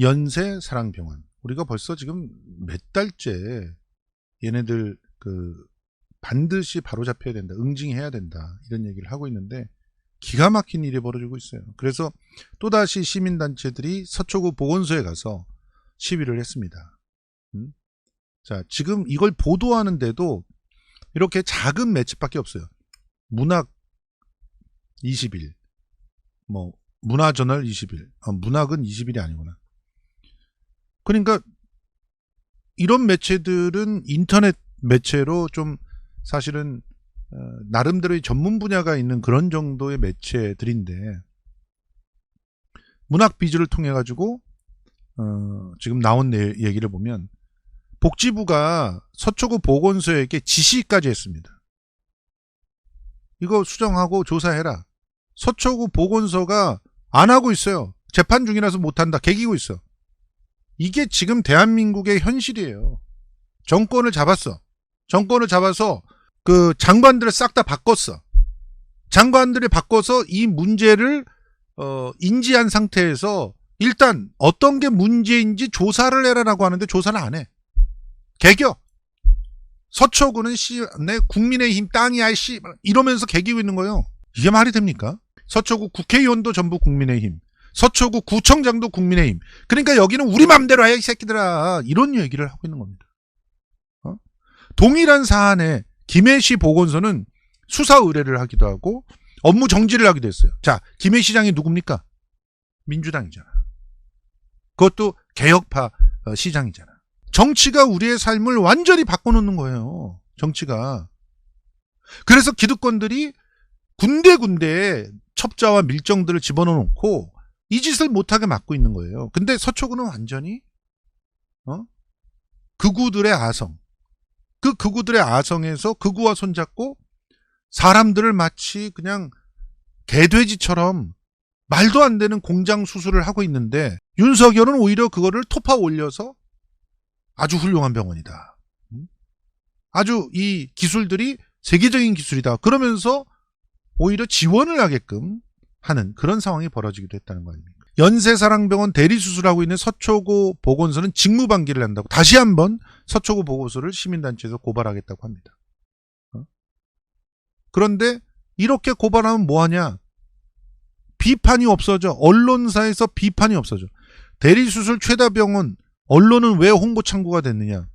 연세 사랑병원. 우리가 벌써 지금 몇 달째 얘네들 그 반드시 바로 잡혀야 된다. 응징해야 된다. 이런 얘기를 하고 있는데 기가 막힌 일이 벌어지고 있어요. 그래서 또다시 시민단체들이 서초구 보건소에 가서 시위를 했습니다. 음? 자, 지금 이걸 보도하는데도 이렇게 작은 매체밖에 없어요. 문학 20일, 뭐, 문화저널 20일, 아, 문학은 20일이 아니구나. 그러니까 이런 매체들은 인터넷 매체로 좀 사실은 어, 나름대로의 전문 분야가 있는 그런 정도의 매체들인데 문학 비즈를 통해 가지고 어, 지금 나온 내 얘기를 보면 복지부가 서초구 보건소에게 지시까지 했습니다. 이거 수정하고 조사해라. 서초구 보건소가 안 하고 있어요. 재판 중이라서 못한다. 개기고 있어. 이게 지금 대한민국의 현실이에요. 정권을 잡았어. 정권을 잡아서 그 장관들을 싹 다 바꿨어. 장관들이 바꿔서 이 문제를 어, 인지한 상태에서 일단 어떤 게 문제인지 조사를 해라라고 하는데 조사를 안 해. 개겨. 서초구는 씨, 내 국민의힘 땅이야, 씨. 이러면서 개기고 있는 거예요. 이게 말이 됩니까? 서초구 국회의원도 전부 국민의힘. 서초구 구청장도 국민의힘. 그러니까 여기는 우리 맘대로 해, 이 새끼들아. 이런 얘기를 하고 있는 겁니다. 어? 동일한 사안에 김해시 보건소는 수사 의뢰를 하기도 하고 업무 정지를 하기도 했어요. 자, 김해 시장이 누굽니까? 민주당이잖아. 그것도 개혁파 어, 시장이잖아. 정치가 우리의 삶을 완전히 바꿔놓는 거예요. 정치가. 그래서 기득권들이 군데군데 첩자와 밀정들을 집어넣어 놓고 이 짓을 못하게 막고 있는 거예요. 근데 서초구는 완전히 어? 극우들의 아성. 그 극우들의 아성에서 극우와 손잡고 사람들을 마치 그냥 개돼지처럼 말도 안 되는 공장 수술을 하고 있는데 윤석열은 오히려 그거를 토파 올려서 아주 훌륭한 병원이다. 음? 아주 이 기술들이 세계적인 기술이다. 그러면서 오히려 지원을 하게끔 하는 그런 상황이 벌어지기도 했다는 거 아닙니까? 연세사랑병원 대리수술하고 있는 서초구 보건소는 직무방기를 한다고 다시 한번 서초구 보건소를 시민단체에서 고발하겠다고 합니다. 어? 그런데 이렇게 고발하면 뭐하냐? 비판이 없어져. 언론사에서 비판이 없어져. 대리수술 최다 병원 언론은 왜 홍보 창구가 됐느냐?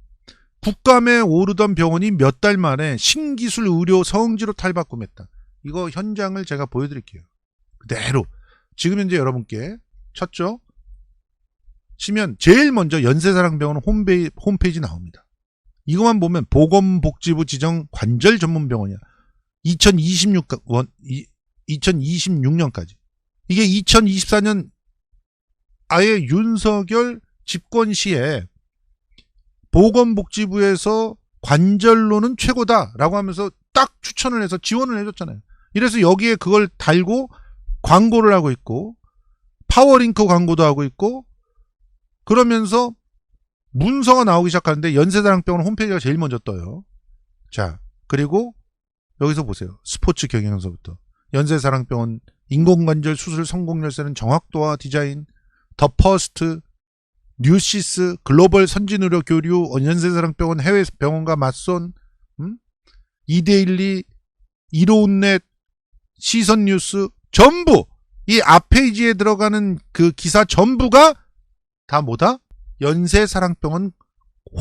국감에 오르던 병원이 몇 달 만에 신기술 의료 성지로 탈바꿈했다. 이거 현장을 제가 보여드릴게요. 그대로. 지금 현재 여러분께 쳤죠? 치면 제일 먼저 연세사랑병원 홈페이지, 홈페이지 나옵니다. 이것만 보면 보건복지부 지정 관절 전문병원이야. 2026, 2026년까지. 이게 2024년 아예 윤석열 집권 시에 보건복지부에서 관절로는 최고다라고 하면서 딱 추천을 해서 지원을 해줬잖아요. 이래서 여기에 그걸 달고 광고를 하고 있고 파워링크 광고도 하고 있고 그러면서 문서가 나오기 시작하는데 연세사랑병원 홈페이지가 제일 먼저 떠요. 자 그리고 여기서 보세요. 스포츠 경영서부터 연세사랑병원 인공관절 수술 성공 열쇠는 정확도와 디자인, 더 퍼스트, 뉴시스, 글로벌 선진의료 교류, 연세사랑병원 해외 병원과 맞선, 음? 이데일리, 이로운넷, 시선뉴스 전부 이 앞페이지에 들어가는 그 기사 전부가 다 뭐다? 연세사랑병원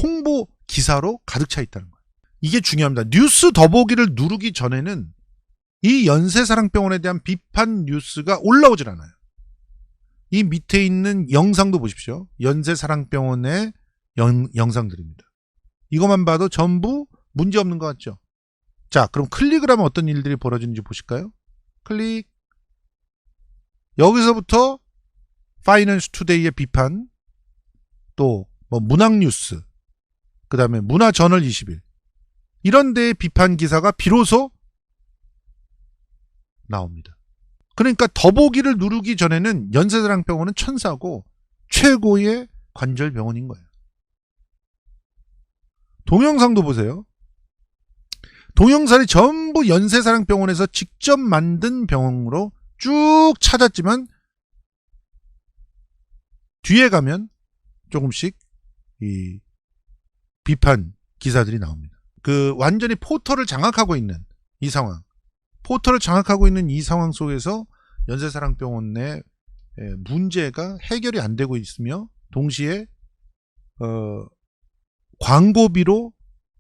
홍보 기사로 가득 차 있다는 거예요. 이게 중요합니다. 뉴스 더보기를 누르기 전에는 이 연세사랑병원에 대한 비판 뉴스가 올라오질 않아요. 이 밑에 있는 영상도 보십시오. 연세사랑병원의 영, 영상들입니다. 이것만 봐도 전부 문제 없는 것 같죠? 자, 그럼 클릭을 하면 어떤 일들이 벌어지는지 보실까요? 클릭. 여기서부터 파이낸스 투데이의 비판, 또 뭐 문학뉴스, 그 다음에 문화저널 20일 이런 데의 비판 기사가 비로소 나옵니다. 그러니까 더보기를 누르기 전에는 연세사랑병원은 천사고 최고의 관절병원인 거예요. 동영상도 보세요. 동영상이 전부 연세사랑병원에서 직접 만든 병원으로 쭉 찾았지만 뒤에 가면 조금씩 이 비판 기사들이 나옵니다. 그 완전히 포털을 장악하고 있는 이 상황. 포털을 장악하고 있는 이 상황 속에서 연세사랑병원 내 에, 문제가 해결이 안 되고 있으며 동시에 어, 광고비로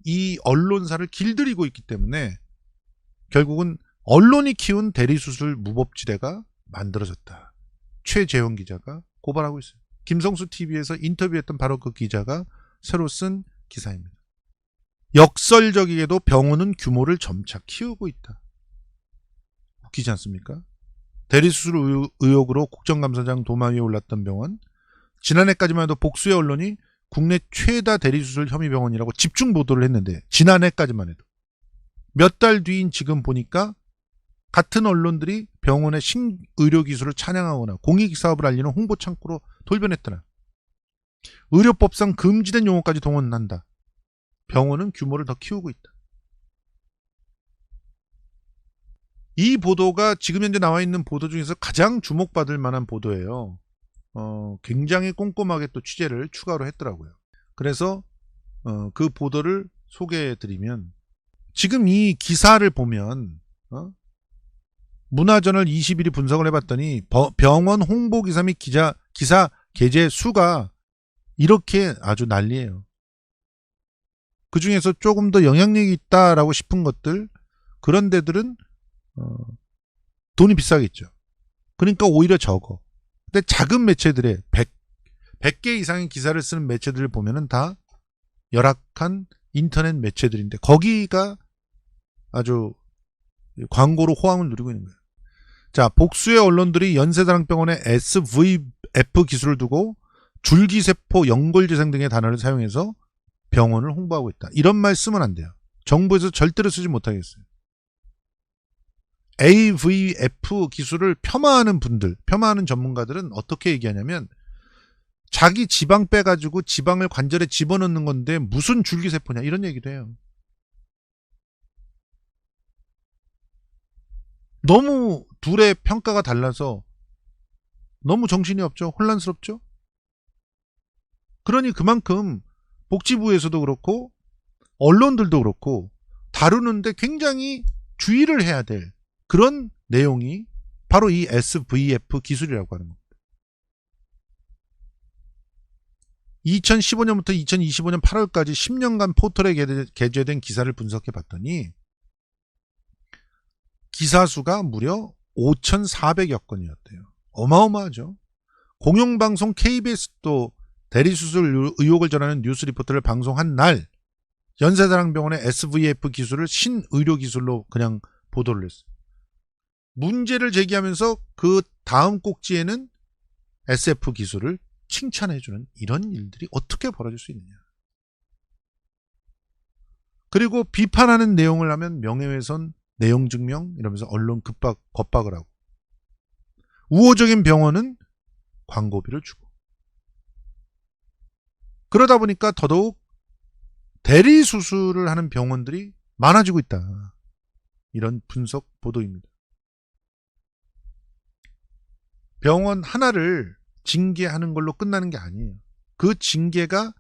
이 언론사를 길들이고 있기 때문에 결국은 언론이 키운 대리수술 무법지대가 만들어졌다. 최재형 기자가 고발하고 있어요. 김성수 TV에서 인터뷰했던 바로 그 기자가 새로 쓴 기사입니다. 역설적이게도 병원은 규모를 점차 키우고 있다. 웃기지 않습니까? 대리수술 의- 의혹으로 국정감사장 도마 위에 올랐던 병원. 지난해까지만 해도 복수의 언론이 국내 최다 대리수술 혐의 병원이라고 집중 보도를 했는데 지난해까지만 해도 몇 달 뒤인 지금 보니까 같은 언론들이 병원의 신의료 기술을 찬양하거나 공익 사업을 알리는 홍보 창구로 돌변했더라. 의료법상 금지된 용어까지 동원한다. 병원은 규모를 더 키우고 있다. 이 보도가 지금 현재 나와 있는 보도 중에서 가장 주목받을 만한 보도예요. 어, 굉장히 꼼꼼하게 또 취재를 추가로 했더라고요. 그래서 어, 그 보도를 소개해 드리면 지금 이 기사를 보면 어? 문화저널 21이 분석을 해봤더니 버- 병원 홍보 기사 및 기자 기사 게재 수가 이렇게 아주 난리예요. 그 중에서 조금 더 영향력이 있다라고 싶은 것들 그런 데들은 어, 돈이 비싸겠죠. 그러니까 오히려 적어. 근데 작은 매체들의 100, 100개 이상의 기사를 쓰는 매체들을 보면은 다 열악한 인터넷 매체들인데 거기가 아주 광고로 호황을 누리고 있는 거예요. 자, 복수의 언론들이 연세다랑병원의 SVF 기술을 두고 줄기세포 연골재생 등의 단어를 사용해서 병원을 홍보하고 있다. 이런 말 쓰면 안 돼요. 정부에서 절대로 쓰지 못하겠어요. AVF 기술을 폄하하는 분들, 폄하하는 전문가들은 어떻게 얘기하냐면 자기 지방 빼가지고 지방을 관절에 집어넣는 건데 무슨 줄기세포냐 이런 얘기도 해요. 너무 둘의 평가가 달라서 너무 정신이 없죠. 혼란스럽죠. 그러니 그만큼 복지부에서도 그렇고 언론들도 그렇고 다루는데 굉장히 주의를 해야 될 그런 내용이 바로 이 SVF 기술이라고 하는 겁니다. 2015년부터 2025년 8월까지 10년간 포털에 게재- 게재된 기사를 분석해 봤더니 기사 수가 무려 5,400여 건이었대요. 어마어마하죠. 공영방송 KBS도 대리수술 의혹을 전하는 뉴스 리포트를 방송한 날 연세사랑병원의 SVF 기술을 신의료 기술로 그냥 보도를 했어요. 문제를 제기하면서 그 다음 꼭지에는 SF 기술을 칭찬해주는 이런 일들이 어떻게 벌어질 수 있느냐. 그리고 비판하는 내용을 하면 명예훼손, 내용 증명 이러면서 언론 급박, 겁박을 하고 우호적인 병원은 광고비를 주고 그러다 보니까 더더욱 대리 수술을 하는 병원들이 많아지고 있다. 이런 분석 보도입니다. 병원 하나를 징계하는 걸로 끝나는 게 아니에요. 그 징계가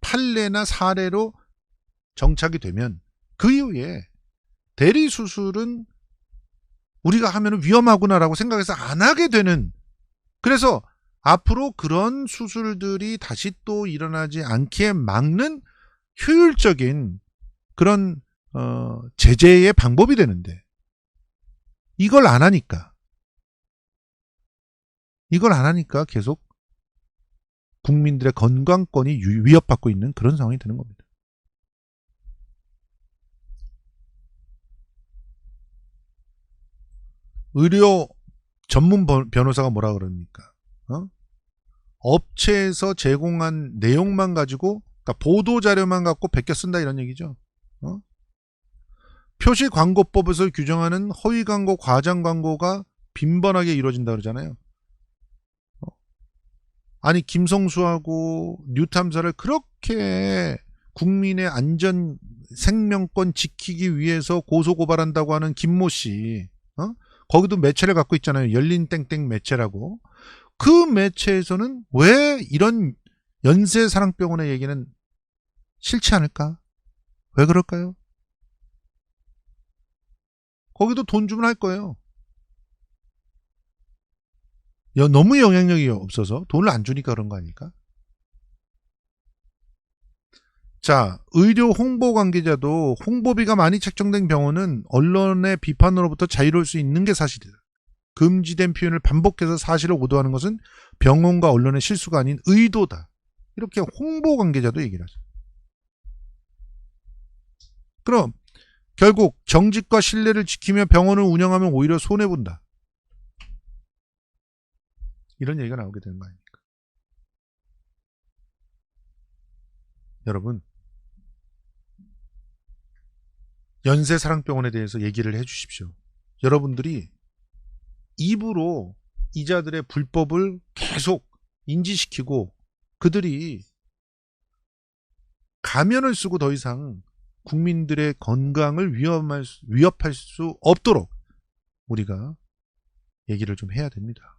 판례나 사례로 정착이 되면 그 이후에 대리 수술은 우리가 하면 위험하구나라고 생각해서 안 하게 되는 그래서 앞으로 그런 수술들이 다시 또 일어나지 않게 막는 효율적인 그런 어, 제재의 방법이 되는데 이걸 안 하니까 이걸 안 하니까 계속 국민들의 건강권이 유- 위협받고 있는 그런 상황이 되는 겁니다. 의료 전문 번- 변호사가 뭐라 그럽니까? 어? 업체에서 제공한 내용만 가지고 그러니까 보도 자료만 갖고 베껴 쓴다 이런 얘기죠. 어? 표시 광고법에서 규정하는 허위 광고, 과장 광고가 빈번하게 이루어진다 그러잖아요. 어? 아니 김성수하고 뉴탐사를 그렇게 국민의 안전 생명권 지키기 위해서 고소 고발한다고 하는 김모 씨, 어? 거기도 매체를 갖고 있잖아요. 열린 땡땡 매체라고. 그 매체에서는 왜 이런 연세사랑병원의 얘기는 싫지 않을까? 왜 그럴까요? 거기도 돈 주면 할 거예요. 여- 너무 영향력이 없어서 돈을 안 주니까 그런 거 아닐까? 자, 의료 홍보 관계자도 홍보비가 많이 책정된 병원은 언론의 비판으로부터 자유로울 수 있는 게 사실이다. 금지된 표현을 반복해서 사실을 오도하는 것은 병원과 언론의 실수가 아닌 의도다. 이렇게 홍보 관계자도 얘기를 하죠. 그럼 결국 정직과 신뢰를 지키며 병원을 운영하면 오히려 손해본다. 이런 얘기가 나오게 되는 거 아닙니까? 여러분, 연세사랑병원에 대해서 얘기를 해 주십시오. 여러분들이 입으로 이자들의 불법을 계속 인지시키고 그들이 가면을 쓰고 더 이상 국민들의 건강을 위험할 수, 위협할 수 없도록 우리가 얘기를 좀 해야 됩니다.